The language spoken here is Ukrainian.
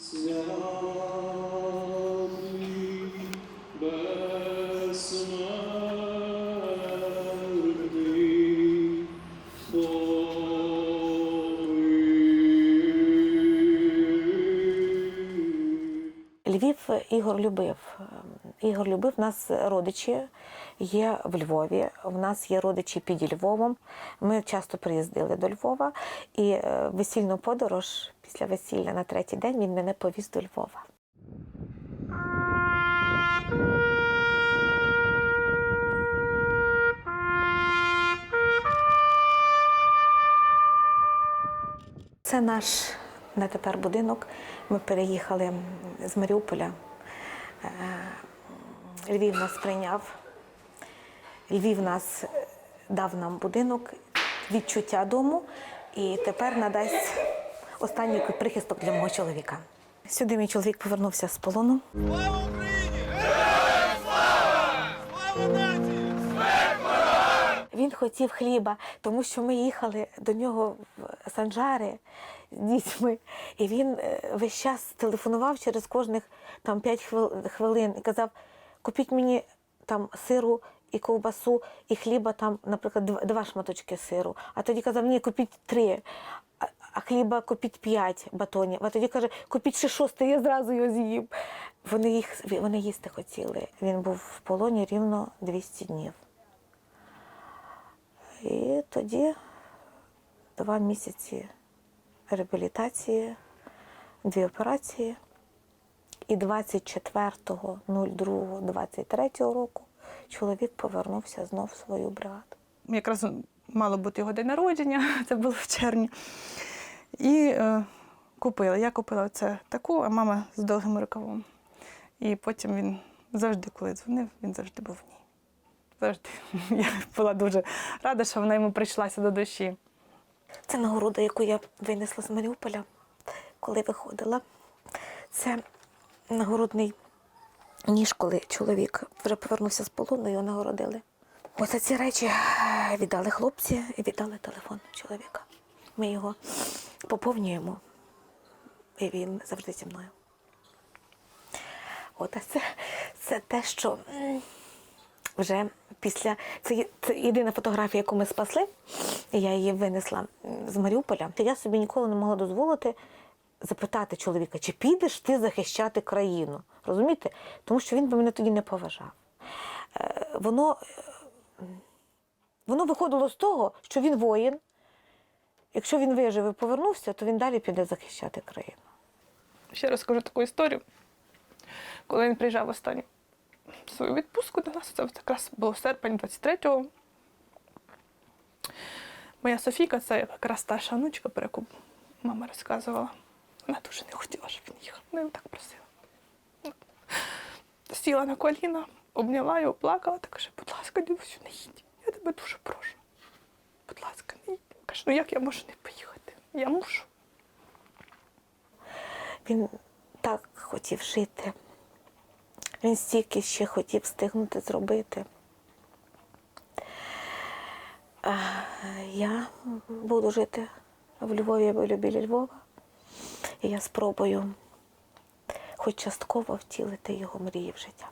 So Львів Ігор любив. Ігор любив У нас родичі є в Львові. В нас є родичі під Львовом. Ми часто приїздили до Львова, і е, весільну подорож після весілля на третій день він мене повіз до Львова. Це наш на тепер будинок. Ми переїхали з Маріуполя. Е, Львів нас прийняв. Львів нас дав нам будинок, відчуття дому і тепер надасть останній прихисток для мого чоловіка. Сюди мій чоловік повернувся з полону. Слава Україні! Слава! Слава нації! Він хотів хліба, тому що ми їхали до нього в Санжари з дітьми, і він е, весь час телефонував через кожних там 5 хвил- хвилин і казав: купіть мені там сиру і ковбасу, і хліба, там, наприклад, два шматочки сиру. А тоді казав, ні, купіть три. А- хліба купіть п'ять батонів. А тоді каже, купіть ще шостий, я зразу його з'їм. Вони, їх, вони їсти хотіли. Він був в полоні рівно 200 днів. І тоді два місяці реабілітації, дві операції. І 24.02.23 року чоловік повернувся знов в свою бригаду. якраз мало бути його день народження, це було в червні. І е, купила. Я купила це таку, а мама з довгим рукавом. І потім він завжди, коли дзвонив, він завжди був в ній. Завжди. Я була дуже рада, що вона йому прийшлася до душі. Це нагорода, яку я винесла з Маріуполя, коли виходила. Це нагородний ніж, коли чоловік вже повернувся з полону, його нагородили. Ось ці речі віддали хлопці і віддали телефон чоловіка. Ми його поповнюємо, і він завжди зі мною. От це, це те, що вже після це, це єдина фотографія, яку ми спасли. Я її винесла з Маріуполя. Я собі ніколи не могла дозволити запитати чоловіка, чи підеш ти захищати країну. Розумієте? Тому що він би мене тоді не поважав. Е, Воно, е, воно виходило з того, що він воїн. Якщо він вижив і повернувся, то він далі піде захищати країну. Ще розкажу таку історію. Коли він приїжджав останню свою відпустку до нас, це якраз було серпень 23-го. Моя Софійка, це якраз старша внучка, про яку мама розказувала. Вона дуже не хотіла, щоб він їхав. Його так просила. Сіла на коліна, обняла його, плакала та каже, будь ласка, дідусю, не їдь. Я тебе дуже прошу. Будь ласка, не їдь. Каже, ну як я можу не поїхати? Я мушу. Він так хотів жити. Він стільки ще хотів встигнути зробити. Я буду жити в Львові, я буду біля Львова. І я спробую хоч частково втілити його мрії в життя.